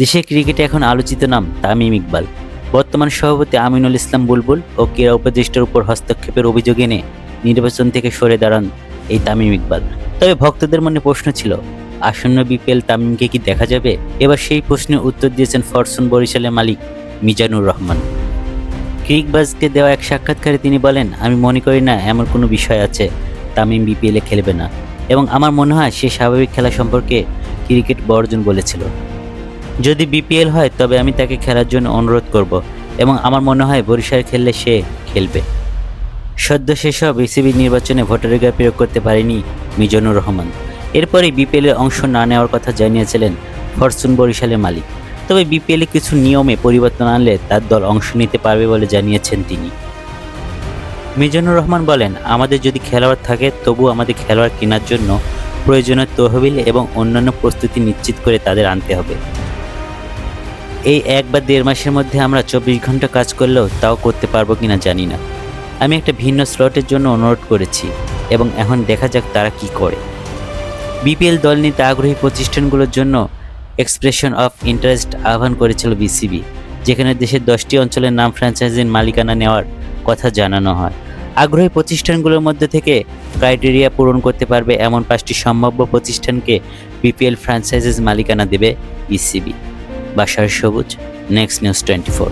দেশের ক্রিকেটে এখন আলোচিত নাম তামিম ইকবাল। বর্তমান সভাপতি আমিনুল ইসলাম বুলবুল ও ক্রীড়া উপদেষ্টার উপর হস্তক্ষেপের অভিযোগ এনে নির্বাচন থেকে সরে দাঁড়ান এই তামিম ইকবাল। তবে ভক্তদের মনে প্রশ্ন ছিল, আসন্ন বিপিএল তামিমকে কি দেখা যাবে? এবার সেই প্রশ্নের উত্তর দিয়েছেন ফরসুন বরিশালের মালিক মিজানুর রহমান। ক্রিকবাজকে দেওয়া এক সাক্ষাৎকারে তিনি বলেন, আমি মনে করি না এমন কোনো বিষয় আছে, তামিম বিপিএলে খেলবে না। এবং আমার মনে হয় সে স্বাভাবিক খেলা সম্পর্কে ক্রিকেট বর্জন বলেছিল। যদি বিপিএল হয়, তবে আমি তাকে খেলার জন্য অনুরোধ করব এবং আমার মনে হয় বরিশাল খেললে সে খেলবে। সদ্য সেসব বিসিবি নির্বাচনে ভোটাধিকার প্রয়োগ করতে পারেনি মিজানুর রহমান। এরপরে বিপিএলের অংশ না নেওয়ার কথা জানিয়েছিলেন ফরচুন বরিশালের মালিক। তবে বিপিএলে কিছু নিয়মে পরিবর্তন আনলে তার দল অংশ নিতে পারবে বলে জানিয়েছেন তিনি। মিজানুর রহমান বলেন, আমাদের যদি খেলোয়াড় থাকে তবু আমাদের খেলোয়াড় কেনার জন্য প্রয়োজনীয় তহবিল এবং অন্যান্য প্রস্তুতি নিশ্চিত করে তাদের আনতে হবে। এই এক বা দেড় মাসের মধ্যে আমরা চব্বিশ ঘণ্টা কাজ করলেও তাও করতে পারব কিনা জানি না। আমি একটা ভিন্ন স্লটের জন্য অনুরোধ করেছি এবং এখন দেখা যাক তারা কি করে। বিপিএল দল নিতে আগ্রহী প্রতিষ্ঠানগুলোর জন্য এক্সপ্রেশন অফ ইন্টারেস্ট আহ্বান করেছিল বিসিবি, যেখানে দেশের দশটি অঞ্চলের নাম ফ্র্যাঞ্চাইজির মালিকানা নেওয়ার কথা জানানো হয়। আগ্রহী প্রতিষ্ঠানগুলোর মধ্যে থেকে ক্রাইটেরিয়া পূরণ করতে পারবে এমন পাঁচটি সম্ভাব্য প্রতিষ্ঠানকে বিপিএল ফ্র্যাঞ্চাইজিস মালিকানা দেবে বিসিবি। বাসার সবুজ নেক্সট নিউজ টোয়েন্টি ফোর